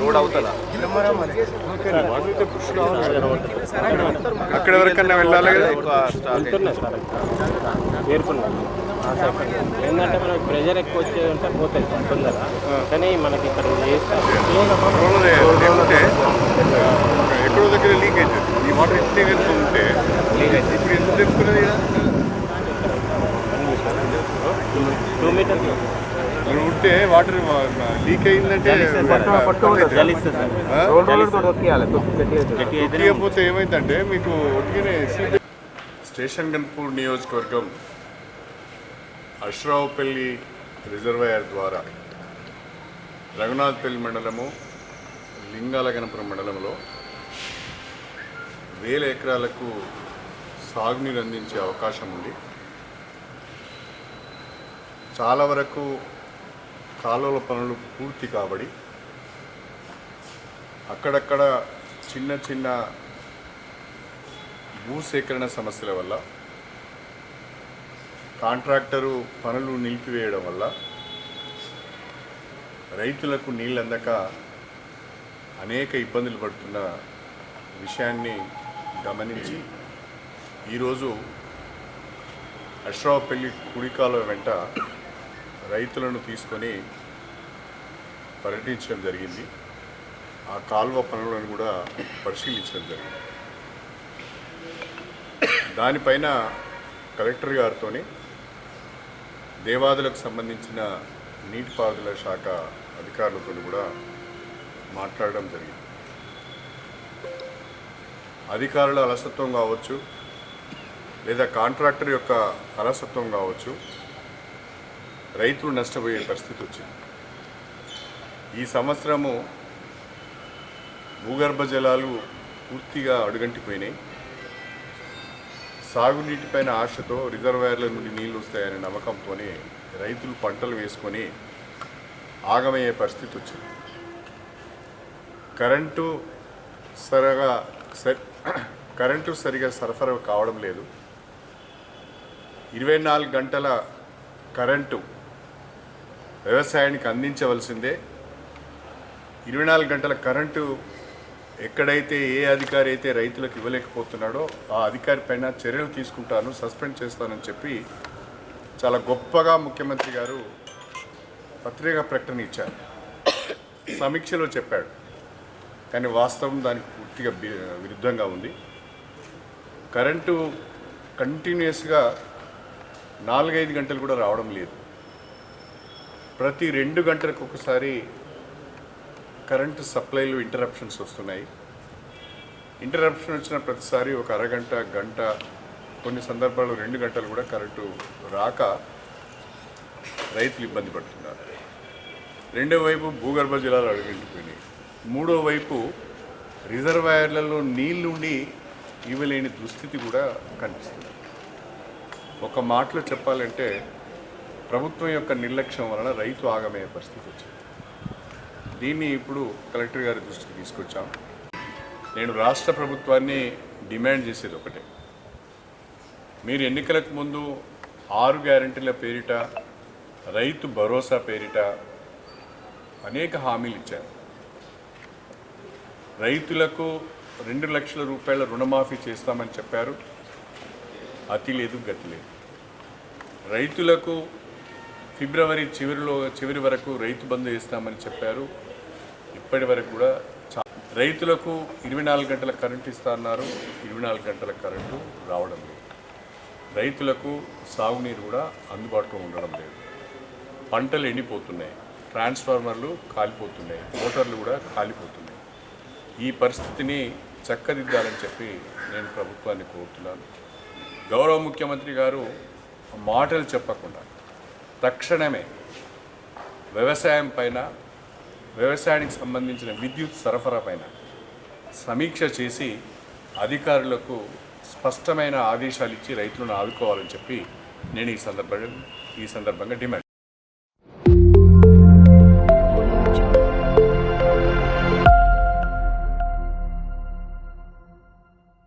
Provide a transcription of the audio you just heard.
Road అవుతుందా అక్కడ వరకన్నా వెళ్ళాలి కదా ఎక్కువ స్టాక్ వెళ్తున్నాయి సార్ చేరుకున్నాం ఆ సైడ్ ఏంటంటే మనకి ప్రెషర్ ఎక్కువ వచ్చేది ఉంటే పోతాయి తొందర కానీ మనకి ఇక్కడ చేస్తారు రోడ్లు లేకుంటే ఎక్కడో దగ్గర లీక్ అవుతుంది ఈ వాటర్ ఇంతే వెళ్తుంటే ఇప్పుడు ఎందుకు తెచ్చుకున్నది ఈడ? టూ మీటర్స్ ఉంటే వాటర్ లీక్ అయిందంటే తొక్కియకపోతే ఏమైందంటే మీకు ఒట్టిగానే సీట్ స్టేషన్ గన్పూర్ నియోజకవర్గం అశ్రావుపల్లి రిజర్వాయర్ ద్వారా రఘునాథ్పల్లి మండలము లింగాలగనపురం మండలంలో వేల ఎకరాలకు సాగునీరు అందించే అవకాశం ఉంది. చాలా వరకు కాలువల పనులు పూర్తి కాబడి అక్కడక్కడ చిన్న చిన్న భూసేకరణ సమస్యల వల్ల కాంట్రాక్టరు పనులు నిలిపివేయడం వల్ల రైతులకు నీళ్ళు అందక అనేక ఇబ్బందులు పడుతున్న విషయాన్ని గమనించి ఈరోజు అశ్రావపల్లి కుడికాలువ వెంట రైతులను తీసుకొని పర్యటించడం జరిగింది. ఆ కాలువ పనులను కూడా పరిశీలించడం జరిగింది. దానిపైన కలెక్టర్ గారితో దేవాదులకు సంబంధించిన నీటిపారుదల శాఖ అధికారులతో కూడా మాట్లాడడం జరిగింది. అధికారుల అలసత్వం కావచ్చు లేదా కాంట్రాక్టర్ యొక్క అలసత్వం కావచ్చు రైతులు నష్టపోయే పరిస్థితి వచ్చింది. ఈ సంవత్సరము భూగర్భ జలాలు పూర్తిగా అడుగంటిపోయినాయి. సాగునీటిపైన ఆశతో రిజర్వాయర్ల నుండి నీళ్ళు వస్తాయనే నమ్మకంతోనే రైతులు పంటలు వేసుకొని ఆగమయ్యే పరిస్థితి వచ్చింది. కరెంటు సరగా సరి కరెంటు సరిగా సరఫరా కావడం లేదు. ఇరవై నాలుగు గంటల కరెంటు వ్యవసాయానికి అందించవలసిందే. ఇరవై నాలుగు గంటల కరెంటు ఎక్కడైతే ఏ అధికారి అయితే రైతులకు ఇవ్వలేకపోతున్నాడో ఆ అధికారి పైన చర్యలు తీసుకుంటాను సస్పెండ్ చేస్తానని చెప్పి చాలా గొప్పగా ముఖ్యమంత్రి గారు పత్రికా ప్రకటన ఇచ్చారు. సమీక్షలో చెప్పాడు. కానీ వాస్తవం దానికి పూర్తిగా విరుద్ధంగా ఉంది. కరెంటు కంటిన్యూస్గా నాలుగైదు గంటలు కూడా రావడం లేదు. ప్రతి రెండు గంటలకు ఒకసారి కరెంటు సప్లైలో ఇంటరప్షన్స్ వస్తున్నాయి. ఇంటరప్షన్ వచ్చిన ప్రతిసారి ఒక అరగంట గంట కొన్ని సందర్భాల్లో రెండు గంటలు కూడా కరెంటు రాక రైతులు ఇబ్బంది పడుతున్నారు. రెండో వైపు భూగర్భ జలాలు అడుగుంటుపోయినాయి. మూడో వైపు రిజర్వాయర్లలో నీళ్ళుండి ఇవ్వలేని దుస్థితి కూడా కనిపిస్తుంది. ఒక మాటలో చెప్పాలంటే ప్రభుత్వం యొక్క నిర్లక్ష్యం వలన రైతు ఆగమయ్యే పరిస్థితి వచ్చింది. దీన్ని ఇప్పుడు కలెక్టర్ గారి దృష్టికి తీసుకొచ్చాం. నేను రాష్ట్ర ప్రభుత్వాన్ని డిమాండ్ చేసేది ఒకటే. మీరు ఎన్నికలకు ముందు ఆరు గ్యారంటీల పేరిట రైతు భరోసా పేరిట అనేక హామీలు ఇచ్చారు. రైతులకు రెండు లక్షల రూపాయల రుణమాఫీ చేస్తామని చెప్పారు. అతి లేదు గతి లేదు. రైతులకు ఫిబ్రవరి చివరిలో చివరి వరకు రైతు బంధు ఇస్తామని చెప్పారు. ఇప్పటి వరకు కూడా చా- రైతులకు ఇరవై నాలుగు గంటల కరెంటు ఇస్తారన్నారు ఇరవై నాలుగు గంటల కరెంటు రావడం లేదు. రైతులకు సాగునీరు కూడా అందుబాటులో ఉండడం లేదు. పంటలు ఎండిపోతున్నాయి. ట్రాన్స్ఫార్మర్లు కాలిపోతున్నాయి. మోటార్లు కూడా కాలిపోతున్నాయి. ఈ పరిస్థితిని చక్కదిద్దాలని చెప్పి నేను ప్రభుత్వాన్ని కోరుతున్నాను. గౌరవ ముఖ్యమంత్రి గారు మాటలు చెప్పకుండా తక్షణమే వ్యవసాయం పైన వ్యవసాయానికి సంబంధించిన విద్యుత్ సరఫరా పైన సమీక్ష చేసి అధికారులకు స్పష్టమైన ఆదేశాలు ఇచ్చి రైతులను ఆదుకోవాలని చెప్పి నేను ఈ సందర్భంగా ఈ సందర్భంగా డిమాండ్